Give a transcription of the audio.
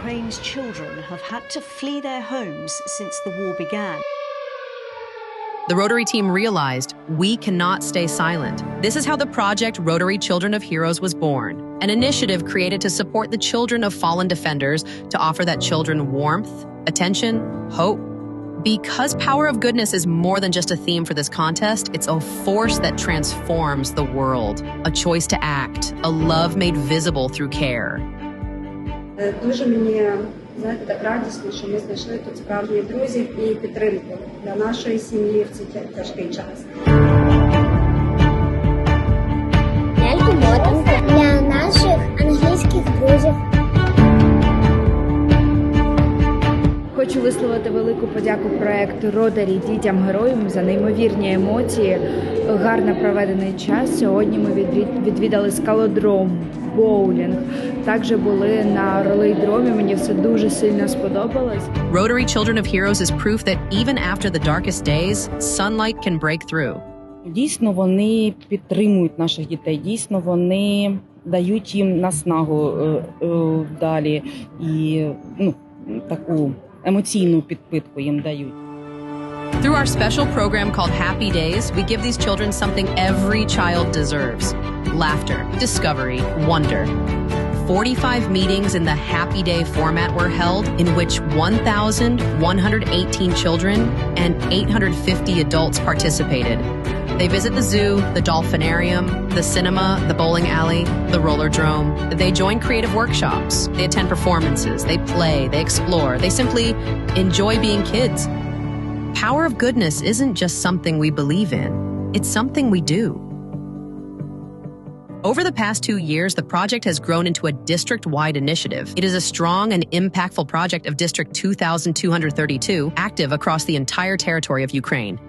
Ukraine's children have had to flee their homes since the war began. The Rotary team realized we cannot stay silent. This is how the project Rotary Children of Heroes was born, an initiative created to support the children of fallen defenders to offer that children warmth, attention, hope. Because Power of Goodness is more than just a theme for this contest, it's a force that transforms the world, a choice to act, a love made visible through care. Е, Дуже мені знаєте, так радісно, що ми знайшли тут справжніх друзів і підтримку для нашої сім'ї в цей тяжкий час. Хочу висловити велику подяку проекту Родарі дітям героям за неймовірні емоції, гарно проведений час. Сьогодні ми відвідали скалодром, боулінг. Також були на ролейдромі. Мені все дуже сильно сподобалось. Rotary Children of Heroes is proof that even after the darkest days, sunlight can break through. Дійсно, вони підтримують наших дітей. Дійсно, вони дають їм наснагу е, е, далі і ну, таку емоційну підпитку їм дають. Through our special program called Happy Days, we give these children something every child deserves laughter, discovery, wonder. 45 meetings in the Happy Day format were held, in which 1,118 children and 850 adults participated. They visit the zoo, the dolphinarium, the cinema, the bowling alley, the roller rollerdrome. They join creative workshops. They attend performances. They play. They explore. They simply enjoy being kids. Power of goodness isn't just something we believe in, it's something we do. Over the past two years, the project has grown into a district wide initiative. It is a strong and impactful project of District 2232, active across the entire territory of Ukraine.